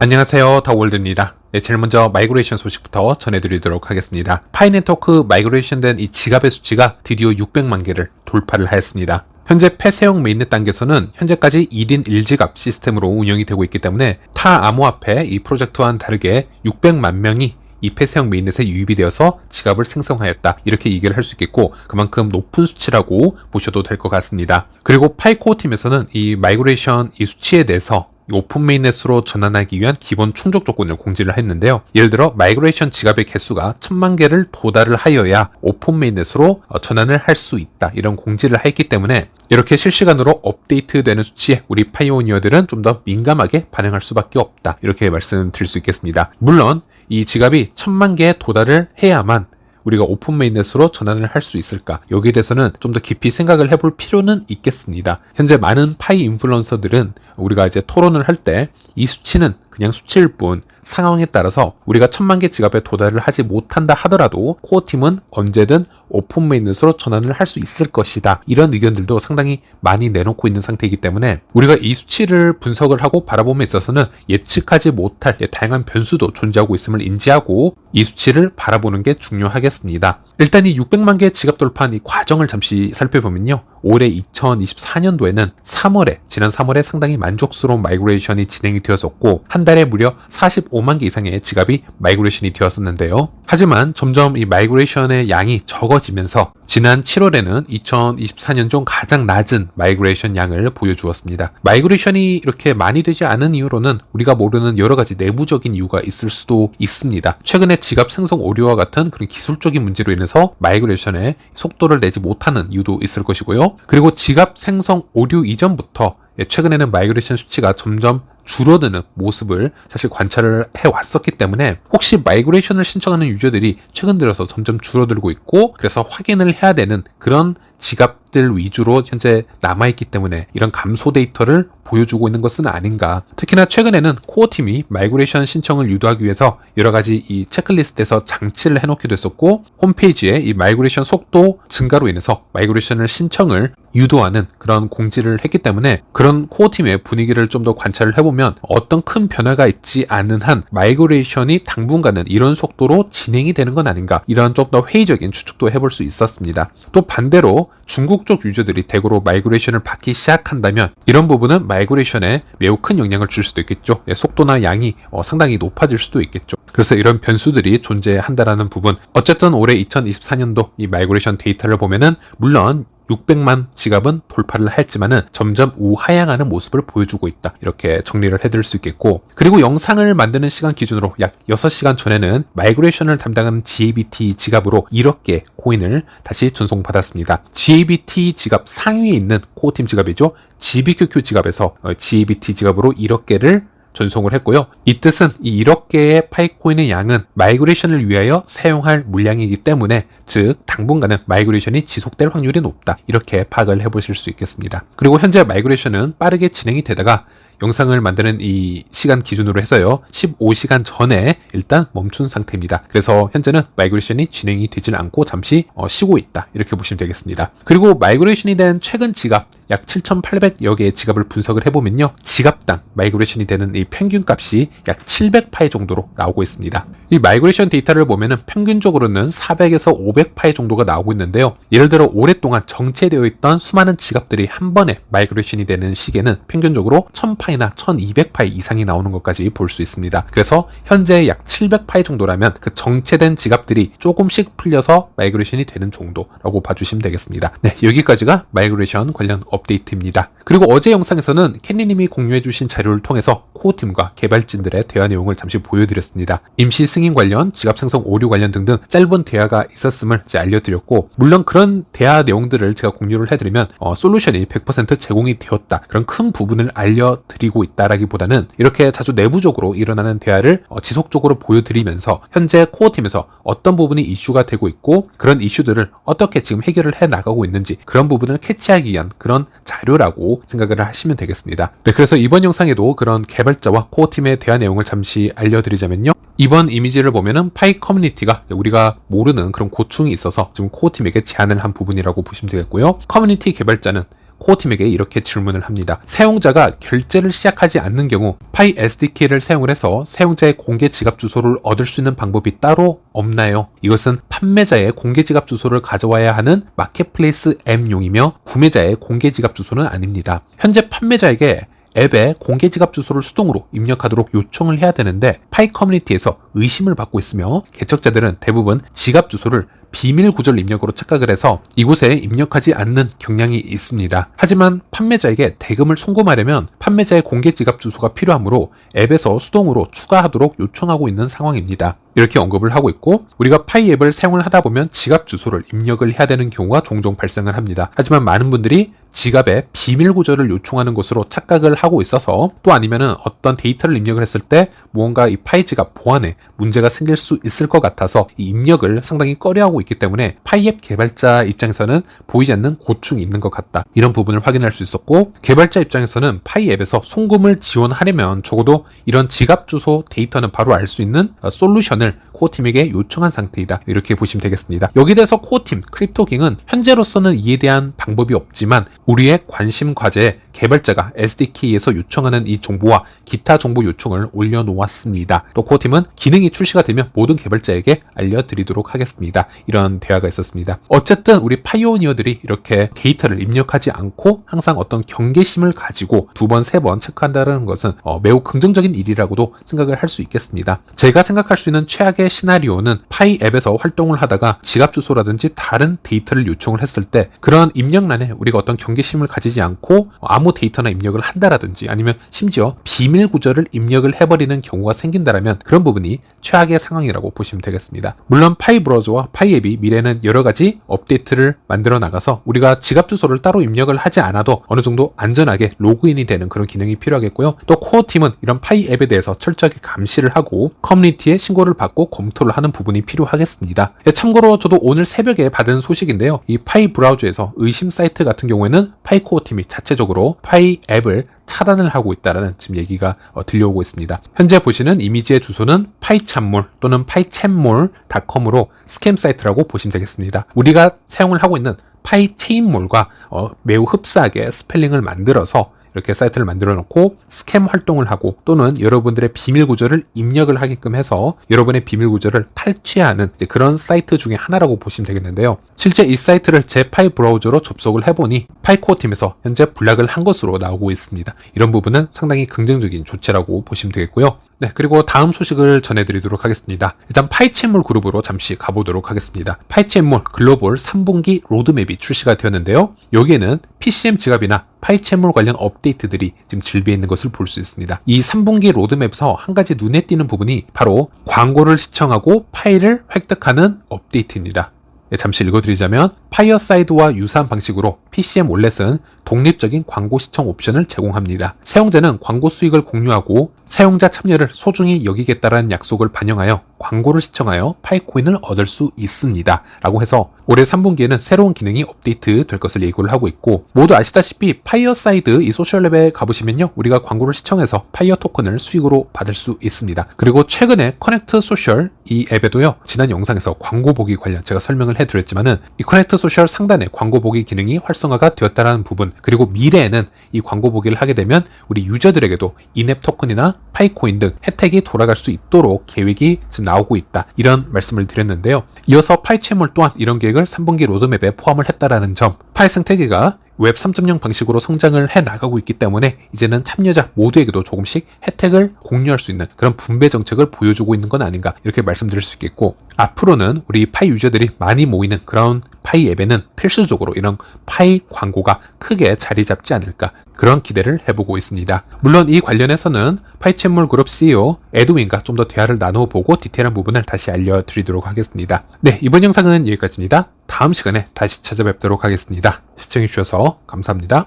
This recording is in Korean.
안녕하세요. 더월드입니다. 네, 제일 먼저 마이그레이션 소식부터 전해드리도록 하겠습니다. 파이네트워크 마이그레이션 된 이 지갑의 수치가 드디어 600만 개를 돌파를 하였습니다. 현재 폐쇄형 메인넷 단계에서는 현재까지 1인 1지갑 시스템으로 운영이 되고 있기 때문에 타 암호화폐 이 프로젝트와는 다르게 600만 명이 이 폐쇄형 메인넷에 유입이 되어서 지갑을 생성하였다. 이렇게 얘기를 할 수 있겠고 그만큼 높은 수치라고 보셔도 될 것 같습니다. 그리고 파이코어 팀에서는 이 마이그레이션 이 수치에 대해서 오픈 메인넷으로 전환하기 위한 기본 충족 조건을 공지를 했는데요. 예를 들어 마이그레이션 지갑의 개수가 천만 개를 도달을 하여야 오픈 메인넷으로 어, 전환을 할 수 있다. 이런 공지를 했기 때문에 이렇게 실시간으로 업데이트되는 수치에 우리 파이오니어들은 좀 더 민감하게 반응할 수밖에 없다. 이렇게 말씀드릴 수 있겠습니다. 물론 이 지갑이 천만 개에 도달을 해야만 우리가 오픈 메인넷으로 전환을 할 수 있을까? 여기에 대해서는 좀 더 깊이 생각을 해볼 필요는 있겠습니다. 현재 많은 파이 인플루언서들은 우리가 이제 토론을 할 때 이 수치는 그냥 수치일 뿐 상황에 따라서 우리가 천만 개 지갑에 도달을 하지 못한다 하더라도 코어 팀은 언제든 오픈 메인넷으로 전환을 할 수 있을 것이다. 이런 의견들도 상당히 많이 내놓고 있는 상태이기 때문에 우리가 이 수치를 분석을 하고 바라봄에 있어서는 예측하지 못할 다양한 변수도 존재하고 있음을 인지하고 이 수치를 바라보는 게 중요하겠습니다. 일단 이 600만 개 지갑 돌파한 이 과정을 잠시 살펴보면요. 올해 2024년도에는 3월에 지난 3월에 상당히 만족스러운 마이그레이션이 진행이 되었었고 한 달에 무려 45만 개 이상의 지갑이 마이그레이션이 되었었는데요. 하지만 점점 이 마이그레이션의 양이 적어지면서 지난 7월에는 2024년 중 가장 낮은 마이그레이션 양을 보여주었습니다. 마이그레이션이 이렇게 많이 되지 않은 이유로는 우리가 모르는 여러 가지 내부적인 이유가 있을 수도 있습니다. 최근에 지갑 생성 오류와 같은 그런 기술적인 문제로 인해서 마이그레이션의 속도를 내지 못하는 이유도 있을 것이고요. 그리고 지갑 생성 오류 이전부터 최근에는 마이그레이션 수치가 점점 줄어드는 모습을 사실 관찰을 해왔었기 때문에 혹시 마이그레이션을 신청하는 유저들이 최근 들어서 점점 줄어들고 있고 그래서 확인을 해야 되는 그런 지갑 들 위주로 현재 남아있기 때문에 이런 감소 데이터를 보여주고 있는 것은 아닌가. 특히나 최근에는 코어 팀이 마이그레이션 신청을 유도하기 위해서 여러 가지 이 체크리스트에서 장치를 해놓기도 했었고 홈페이지에 이 마이그레이션 속도 증가로 인해서 마이그레이션을 신청을 유도하는 그런 공지를 했기 때문에 그런 코어 팀의 분위기를 좀 더 관찰을 해보면 어떤 큰 변화가 있지 않은 한 마이그레이션이 당분간은 이런 속도로 진행이 되는 건 아닌가 이런 좀 더 회의적인 추측도 해볼 수 있었습니다. 또 반대로 중국 쪽 유저들이 대구로 마이그레이션을 받기 시작한다면 이런 부분은 마이그레이션에 매우 큰 영향을 줄 수도 있겠죠. 예, 속도나 양이 어, 상당히 높아질 수도 있겠죠. 그래서 이런 변수들이 존재한다라는 부분. 어쨌든 올해 2024년도 이 마이그레이션 데이터를 보면은 물론 600만 지갑은 돌파를 했지만은 점점 우하향하는 모습을 보여주고 있다. 이렇게 정리를 해드릴 수 있겠고 그리고 영상을 만드는 시간 기준으로 약 6시간 전에는 마이그레이션을 담당하는 GABT 지갑으로 1억 개 코인을 다시 전송받았습니다. GABT 지갑 상위에 있는 코어팀 지갑이죠. GBQQ 지갑에서 GABT 지갑으로 1억 개를 전송을 했고요. 이 뜻은 이 1억 개의 파이코인의 양은 마이그레이션을 위하여 사용할 물량이기 때문에 즉 당분간은 마이그레이션이 지속될 확률이 높다. 이렇게 파악을 해보실 수 있겠습니다. 그리고 현재 마이그레이션은 빠르게 진행이 되다가 영상을 만드는 이 시간 기준으로 해서요. 15시간 전에 일단 멈춘 상태입니다. 그래서 현재는 마이그레이션이 진행이 되질 않고 잠시 어, 쉬고 있다. 이렇게 보시면 되겠습니다. 그리고 마이그레이션이 된 최근 지갑 약 7,800여 개의 지갑을 분석을 해보면요. 지갑당 마이그레이션이 되는 이 평균 값이 약 700파이 정도로 나오고 있습니다. 이 마이그레이션 데이터를 보면은 평균적으로는 400에서 500파이 정도가 나오고 있는데요. 예를 들어 오랫동안 정체되어 있던 수많은 지갑들이 한 번에 마이그레이션이 되는 시기에는 평균적으로 1000파이 나 1200파이 이상이 나오는 것까지 볼 수 있습니다. 그래서 현재 약 700파이 정도라면 그 정체된 지갑들이 조금씩 풀려서 마이그레이션이 되는 정도라고 봐주시면 되겠습니다. 네, 여기까지가 마이그레이션 관련 업데이트입니다. 그리고 어제 영상에서는 캔니님이 공유해주신 자료를 통해서 코어팀과 개발진들의 대화 내용을 잠시 보여드렸습니다. 임시 승인 관련, 지갑 생성 오류 관련 등등 짧은 대화가 있었음을 이제 알려드렸고, 물론 그런 대화 내용들을 제가 공유를 해드리면 어, 솔루션이 100% 제공이 되었다. 그런 큰 부분을 알려드리 고 있다라기보다는 이렇게 자주 내부적으로 일어나는 대화를 어, 지속적으로 보여드리면서 현재 코어 팀에서 어떤 부분이 이슈가 되고 있고 그런 이슈들을 어떻게 지금 해결을 해 나가고 있는지 그런 부분을 캐치하기 위한 그런 자료라고 생각을 하시면 되겠습니다. 네, 그래서 이번 영상에도 그런 개발자와 코어팀의 대화 내용을 잠시 알려드리자면요. 이번 이미지를 보면은 파이 커뮤니티가 우리가 모르는 그런 고충이 있어서 지금 코어 팀에게 제안을 한 부분이라고 보시면 되겠고요. 커뮤니티 개발자는 코어팀에게 이렇게 질문을 합니다. 사용자가 결제를 시작하지 않는 경우 파이 SDK를 사용을 해서 사용자의 공개 지갑 주소를 얻을 수 있는 방법이 따로 없나요? 이것은 판매자의 공개 지갑 주소를 가져와야 하는 마켓플레이스 앱용이며 구매자의 공개 지갑 주소는 아닙니다. 현재 판매자에게 앱에 공개 지갑 주소를 수동으로 입력하도록 요청을 해야 되는데 파이 커뮤니티에서 의심을 받고 있으며 개척자들은 대부분 지갑 주소를 비밀 구절 입력으로 착각을 해서 이곳에 입력하지 않는 경향이 있습니다. 하지만 판매자에게 대금을 송금하려면 판매자의 공개 지갑 주소가 필요하므로 앱에서 수동으로 추가하도록 요청하고 있는 상황입니다. 이렇게 언급을 하고 있고 우리가 파이 앱을 사용을 하다 보면 지갑 주소를 입력을 해야 되는 경우가 종종 발생을 합니다. 하지만 많은 분들이 지갑에 비밀 구절을 요청하는 것으로 착각을 하고 있어서 또 아니면은 어떤 데이터를 입력을 했을 때 무언가 이 파이 지갑 보안에 문제가 생길 수 있을 것 같아서 이 입력을 상당히 꺼려하고 있기 때문에 파이앱 개발자 입장에서는 보이지 않는 고충이 있는 것 같다. 이런 부분을 확인할 수 있었고 개발자 입장에서는 파이앱에서 송금을 지원하려면 적어도 이런 지갑 주소 데이터는 바로 알 수 있는 어, 솔루션을 코어팀에게 요청한 상태이다. 이렇게 보시면 되겠습니다. 여기 대해서 코어팀 크립토킹은 현재로서는 이에 대한 방법이 없지만 우리의 관심 과제에 개발자가 SDK에서 요청하는 이 정보와 기타 정보 요청을 올려놓았습니다. 또 코어팀은 기능이 출시가 되면 모든 개발자에게 알려드리도록 하겠습니다. 이런 대화가 있었습니다. 어쨌든 우리 파이오니어들이 이렇게 데이터를 입력하지 않고 항상 어떤 경계심을 가지고 두 번, 세 번 체크한다는 것은 어, 매우 긍정적인 일이라고도 생각을 할 수 있겠습니다. 제가 생각할 수 있는 최악의 시나리오는 파이 앱에서 활동을 하다가 지갑 주소라든지 다른 데이터를 요청을 했을 때 그런 입력란에 우리가 어떤 경계심을 가지지 않고 아무 데이터나 입력을 한다라든지 아니면 심지어 비밀 구절을 입력을 해버리는 경우가 생긴다라면 그런 부분이 최악의 상황이라고 보시면 되겠습니다. 물론 파이 브라우저와 파이 앱이 미래는 여러 가지 업데이트를 만들어 나가서 우리가 지갑 주소를 따로 입력을 하지 않아도 어느 정도 안전하게 로그인이 되는 그런 기능이 필요하겠고요. 또 코어 팀은 이런 파이 앱에 대해서 철저하게 감시를 하고 커뮤니티에 신고를 받고 검토를 하는 부분이 필요하겠습니다. 예, 참고로 저도 오늘 새벽에 받은 소식인데요. 이 파이 브라우저에서 의심 사이트 같은 경우에는 파이 코어 팀이 자체적으로 파이 앱을 차단을 하고 있다라는 지금 얘기가 어, 들려오고 있습니다. 현재 보시는 이미지의 주소는 파이찬몰 또는 파이챗몰닷컴으로 스캠 사이트라고 보시면 되겠습니다. 우리가 사용을 하고 있는 파이체인몰과 어, 매우 흡사하게 스펠링을 만들어서 이렇게 사이트를 만들어 놓고 스캠 활동을 하고 또는 여러분들의 비밀 구조를 입력을 하게끔 해서 여러분의 비밀 구조를 탈취하는 그런 사이트 중에 하나라고 보시면 되겠는데요. 실제 이 사이트를 제 파이 브라우저로 접속을 해보니 파이코어 팀에서 현재 블락을 한 것으로 나오고 있습니다. 이런 부분은 상당히 긍정적인 조치라고 보시면 되겠고요. 네, 그리고 다음 소식을 전해드리도록 하겠습니다. 일단 파이챗몰 그룹으로 잠시 가보도록 하겠습니다. 파이챗몰 글로벌 3분기 로드맵이 출시가 되었는데요. 여기에는 PCM 지갑이나 파이챗몰 관련 업데이트들이 지금 질비해 있는 것을 볼 수 있습니다. 이 3분기 로드맵에서 한 가지 눈에 띄는 부분이 바로 광고를 시청하고 파일을 획득하는 업데이트입니다. 네, 잠시 읽어드리자면 파이어사이드와 유사한 방식으로 PCM 올렛은 독립적인 광고 시청 옵션을 제공합니다. 사용자는 광고 수익을 공유하고 사용자 참여를 소중히 여기겠다라는 약속을 반영하여 광고를 시청하여 파이코인을 얻을 수 있습니다. 라고 해서 올해 3분기에는 새로운 기능이 업데이트 될 것을 예고를 하고 있고 모두 아시다시피 파이어사이드 이 소셜랩에 가보시면요 우리가 광고를 시청해서 파이어 토큰을 수익으로 받을 수 있습니다. 그리고 최근에 커넥트 소셜 이 앱에도요 지난 영상에서 광고 보기 관련 제가 설명을 해드렸지만은 이 커넥트 소셜 상단에 광고 보기 기능이 활성화가 되었다라는 부분 그리고 미래에는 이 광고 보기를 하게 되면 우리 유저들에게도 인앱 토큰이나 파이코인 등 혜택이 돌아갈 수 있도록 계획이 지금 나오고 있다. 이런 말씀을 드렸는데요. 이어서 파이채몰 또한 이런 계획을 3분기 로드맵에 포함을 했다라는 점, 파이 생태계가 웹 3.0 방식으로 성장을 해 나가고 있기 때문에 이제는 참여자 모두에게도 조금씩 혜택을 공유할 수 있는 그런 분배 정책을 보여주고 있는 건 아닌가 이렇게 말씀드릴 수 있겠고 앞으로는 우리 파이 유저들이 많이 모이는 그런 파이 앱에는 필수적으로 이런 파이 광고가 크게 자리 잡지 않을까 그런 기대를 해보고 있습니다. 물론 이 관련해서는 파이챗몰 그룹 CEO 에드윈과 좀 더 대화를 나눠보고 디테일한 부분을 다시 알려드리도록 하겠습니다. 네, 이번 영상은 여기까지입니다. 다음 시간에 다시 찾아뵙도록 하겠습니다. 시청해주셔서 감사합니다.